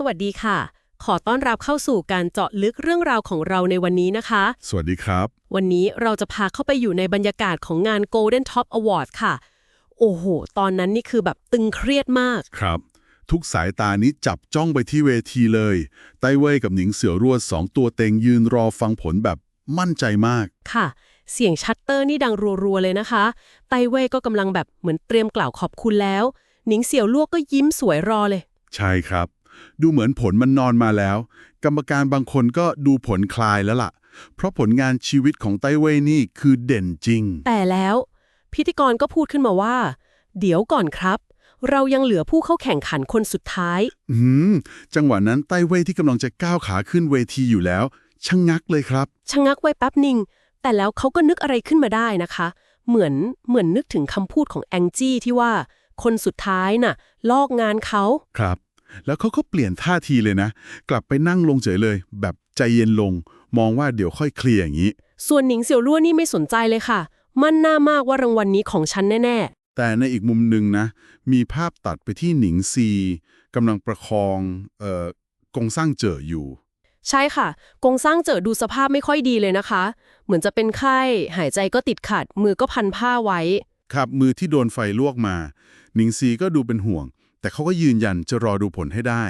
สวัสดีค่ะ ขอต้อนรับเข้าสู่การเจาะลึกเรื่องราวของเราในวันนี้นะคะ สวัสดีครับ วันนี้เราจะพาเข้าไปอยู่ในบรรยากาศของงาน Golden Top Award ค่ะ โอ้โห ตอนนั้นนี่คือแบบตึงเครียดมาก ครับ ทุกสายตานี้จับจ้องไปที่เวทีเลย ไต้เว่ยกับหนิงเสือรวดสองตัวเต็งยืนรอฟังผลแบบมั่นใจมาก ค่ะ เสียงชัตเตอร์นี่ดังรัวๆเลยนะคะ ไต้เว่ยก็กำลังแบบเหมือนเตรียมกล่าวขอบคุณแล้ว หนิงเสี่ยวลวกก็ยิ้มสวยรอเลย ใช่ครับ ดูเหมือนผลมันนอนมาแล้ว กรรมการบางคนก็ดูผลคลายแล้วล่ะ เพราะผลงานชีวิตของไต้เว่ยนี่คือเด่นจริง แต่แล้ว พิธีกรก็พูดขึ้นมาว่า เดี๋ยวก่อนครับ เรายังเหลือผู้เข้าแข่งขันคนสุดท้าย อืมจังหวะนั้นไต้เว่ยที่กำลังจะก้าวขาขึ้นเวทีอยู่แล้วชะงงักเลยครับชะงักไว้แป๊บหนึ่งแต่แล้วเขาก็นึกอะไรขึ้นมาได้นะคะ เหมือนเหมือนนึกถึงคำพูดของแองจี้ที่ว่า คนสุดท้ายน่ะ ลอกงานเขาครับ แล้วเขาก็เปลี่ยนท่าทีเลยนะ กลับไปนั่งลงเฉยเลย แบบใจเย็นลง มองว่าเดี๋ยวค่อยเคลียร์อย่างนี้ ส่วนหนิงเสี่ยวลั่วนี่ไม่สนใจเลยค่ะ มั่นหน้ามากว่ารางวัลนี้ของฉันแน่แต่ในอีกมุมหนึ่งนะ มีภาพตัดไปที่หนิงซีกำลังประคองเอ่อกงสร้างเจออยู่ๆใช่ค่ะ กงสร้างเจอดูสภาพไม่ค่อยดีเลยนะคะ เหมือนจะเป็นไข้หายใจก็ติดขัด มือก็พันผ้าไว้ ครับมือที่โดนไฟลวกมา หนิงซีก็ดูเป็นห่วง แต่เขาก็ยืนยันจะรอดูผลให้ได้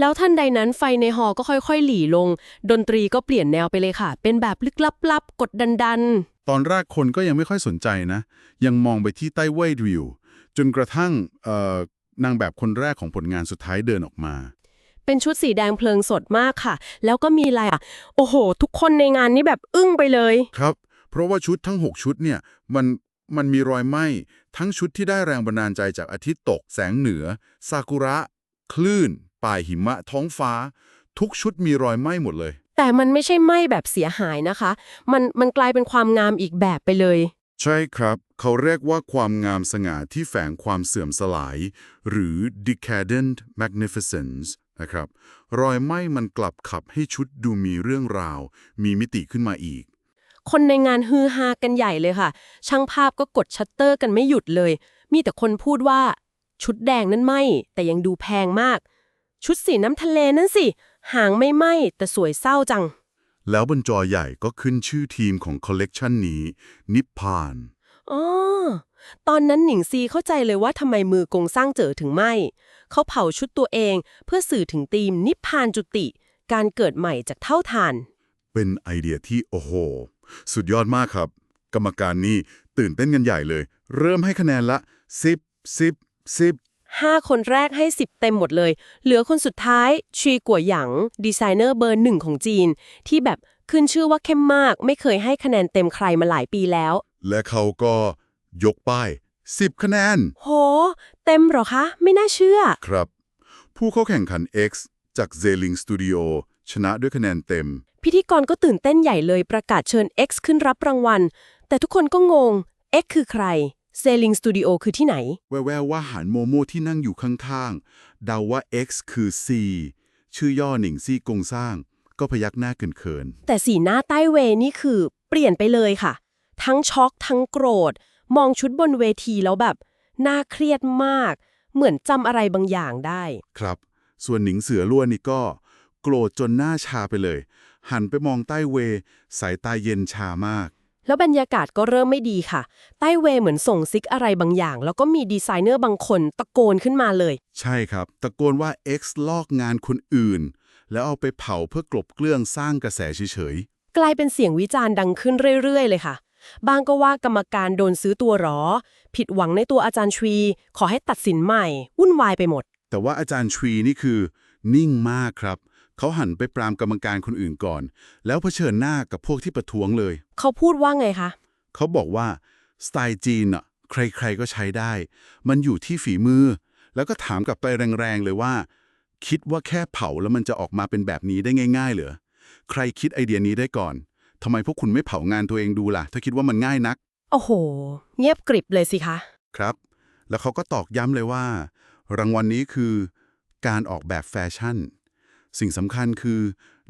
แล้วท่านใดนั้นไฟในหอก็ค่อยๆ หลีลง ดนตรีก็เปลี่ยนแนวไปเลยค่ะ เป็นแบบลึกลับๆ กดดันตอนแรกคนก็ยังไม่ค่อยสนใจนะ ยังมองไปที่ไต้เว่ยวิว จนกระทั่งเอ่อนางแบบคนแรกของผลงานสุดท้ายเดินออกมาๆเป็นชุดสีแดงเพลิงสดมากค่ะ แล้วก็มีลายอะ โอ้โห ทุกคนในงานนี้แบบอึ้งไปเลย ครับ เพราะว่าชุดทั้ง 6 ชุดเนี่ย มัน มันมีรอยไหม้ทั้งชุดที่ได้แรงบันดาลใจจากอาทิตย์ตกแสงเหนือ ซากุระ คลื่น ป่ายหิมะ ท้องฟ้า ทุกชุดมีรอยไหม้หมดเลย แต่มันไม่ใช่ไหม้แบบเสียหายนะคะ มันมันกลายเป็นความงามอีกแบบไปเลย ใช่ครับ เขาเรียกว่าความงามสง่าที่แฝงความเสื่อมสลาย หรือ decadent magnificence นะครับ รอยไหม้มันกลับขับให้ชุดดูมีเรื่องราว มีมิติขึ้นมาอีก คนในงานฮือฮากันใหญ่เลยค่ะ ช่างภาพก็กดชัตเตอร์กันไม่หยุดเลย มีแต่คนพูดว่า ชุดแดงนั่นไหมแต่ยังดูแพงมาก ชุดสีน้ำทะเลนั่นสิ หางไม่ไหมแต่สวยเศร้าจัง แล้วบนจอใหญ่ก็ขึ้นชื่อทีมของคอลเลกชันนี้ นิพพานอ๋อตอนนั้นหนิงซีเข้าใจเลยว่าทำไมมือกงสร้างเจอถึงไหมเขาเผาชุดตัวเองเพื่อสื่อถึงธีมนิพพานจุติ การเกิดใหม่จากเท่าทาน เป็นไอเดียที่โอ้โห สุดยอดมากครับ กรรมการนี่ตื่นเต้นกันใหญ่เลย เริ่มให้คะแนนละ 10 10 10ห้าคนแรกให้ 10 เต็มหมดเลย เหลือคนสุดท้ายชีกัวหยางดีไซเนอร์เบอร์หนึ่งของจีน ที่แบบขึ้นชื่อว่าเข้มมาก ไม่เคยให้คะแนนเต็มใครมาหลายปีแล้ว และเขาก็ยกป้าย 10 คะแนน โห เต็มเหรอคะ ไม่น่าเชื่อ ครับ ผู้เข้าแข่งขัน X จาก z e l i n g Studio ชนะด้วยคะแนนเต็ม พิธีกรก็ตื่นเต้นใหญ่เลยประกาศเชิญ X ขึ้นรับรางวัล แต่ทุกคนก็งง X คือใครเซลิงสตูดิโอคือที่ไหน แววๆว่าหันโมโมที่นั่งอยู่ข้างๆ เดาว่า X คือ C ชื่อย่อหนิงซี่กงสร้าง ก็พยักหน้าเขินแต่สีหน้าใต้เวนี่คือเปลี่ยนไปเลยค่ะ ทั้งช็อกทั้งโกรธ มองชุดบนเวทีแล้วแบบ น่าเครียดมาก เหมือนจำอะไรบางอย่างได้ๆครับ ส่วนหนิงเสือล้วนนี่ก็ โกรธจนหน้าชาไปเลย หันไปมองใต้เว สายตาเย็นชามาก แล้วบรรยากาศก็เริ่มไม่ดีค่ะ ใต้เวเหมือนส่งซิกอะไรบางอย่าง แล้วก็มีดีไซเนอร์บางคนตะโกนขึ้นมาเลย ใช่ครับ ตะโกนว่า X ลอกงานคนอื่น แล้วเอาไปเผาเพื่อกลบเกลื่อนสร้างกระแสเฉยกลายเป็นเสียงวิจารณ์ดังขึ้นเรื่อยๆ เลยค่ะ บางก็ว่ากรรมการโดนซื้อตัวหรอ ผิดหวังในตัวอาจารย์ชวี ขอให้ตัดสินใหม่ วุ่นวายไปหมดๆแต่ว่าอาจารย์ชวีนี่คือ นิ่งมากครับ เขาหันไปปรามกรรมการคนอื่นก่อน แล้วเผชิญหน้ากับพวกที่ประท้วงเลย เขาพูดว่าไงคะ เขาบอกว่า สไตล์จีนอะใครๆก็ใช้ได้ มันอยู่ที่ฝีมือ แล้วก็ถามกลับไปแรงๆเลยว่า คิดว่าแค่เผาแล้วมันจะออกมาเป็นแบบนี้ได้ง่าย ๆ เหรอ ใครคิดไอเดียนี้ได้ก่อนทำไมพวกคุณไม่เผางานตัวเองดูล่ะ ถ้าคิดว่ามันง่ายนัก โอ้โห เงียบกริบเลยสิคะ ครับ แล้วเขาก็ตอกย้ำเลยว่า รางวัลนี้คือ การออกแบบแฟชั่น สิ่งสำคัญคือ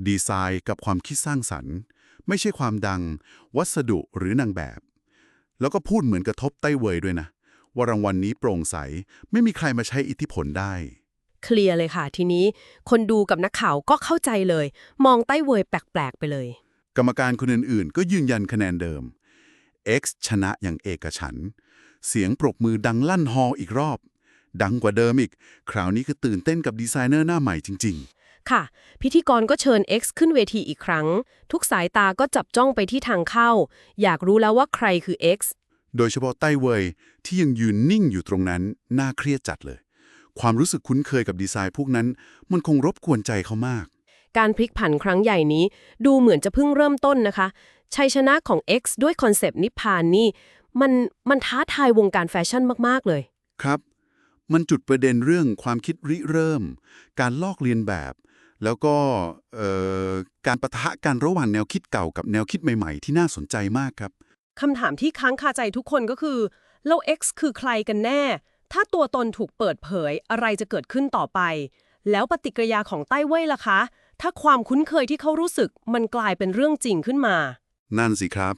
ดีไซน์กับความคิดสร้างสรรค์ ไม่ใช่ความดัง วัสดุหรือนางแบบ แล้วก็พูดเหมือนกระทบไต้เวยด้วยนะ ว่ารางวัลนี้โปร่งใส ไม่มีใครมาใช้อิทธิพลได้เคลียร์เลยค่ะ ทีนี้คนดูกับนักข่าวก็เข้าใจเลย มองไต้เวยแปลก ๆ ไปเลย กรรมการคนอื่น ๆ ก็ยืนยันคะแนนเดิม X ชนะอย่างเอกฉันท์เสียงปรบมือดังลั่นฮอลล์อีกรอบ ดังกว่าเดิมอีก คราวนี้คือตื่นเต้นกับดีไซเนอร์หน้าใหม่จริง ค่ะ พิธีกรก็เชิญ X ขึ้นเวทีอีกครั้ง ทุกสายตาก็จับจ้องไปที่ทางเข้า อยากรู้แล้วว่าใครคือ X ๆโดยเฉพาะไต้เวยที่ยังยืนนิ่งอยู่ตรงนั้น น่าเครียดจัดเลย ความรู้สึกคุ้นเคยกับดีไซน์พวกนั้น มันคงรบกวนใจเขามาก การพลิกผันครั้งใหญ่นี้ ดูเหมือนจะเพิ่งเริ่มต้นนะคะ ชัยชนะของ X ด้วยคอนเซปต์นิพพานนี่ มันมันท้าทายวงการแฟชั่นมาก ๆ เลย ครับ มันจุดประเด็นเรื่องความคิดริเริ่ม การลอกเลียนแบบ แล้วก็เอ่อการประทะกันระหว่างแนวคิดเก่ากับแนวคิดใหม่ ๆ ที่น่าสนใจมากครับคำถามที่ค้างคาใจทุกคนก็คือแล้ว X คือใครกันแน่ ถ้าตัวตนถูกเปิดเผยอะไรจะเกิดขึ้นต่อไป แล้วปฏิกิริยาของไต้เว่ยล่ะคะ ถ้าความคุ้นเคยที่เขารู้สึกมันกลายเป็นเรื่องจริงขึ้นมา นั่นสิครับ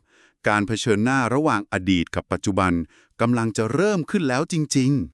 การเผชิญหน้าระหว่างอดีตกับปัจจุบันกำลังจะเริ่มขึ้นแล้วจริงๆ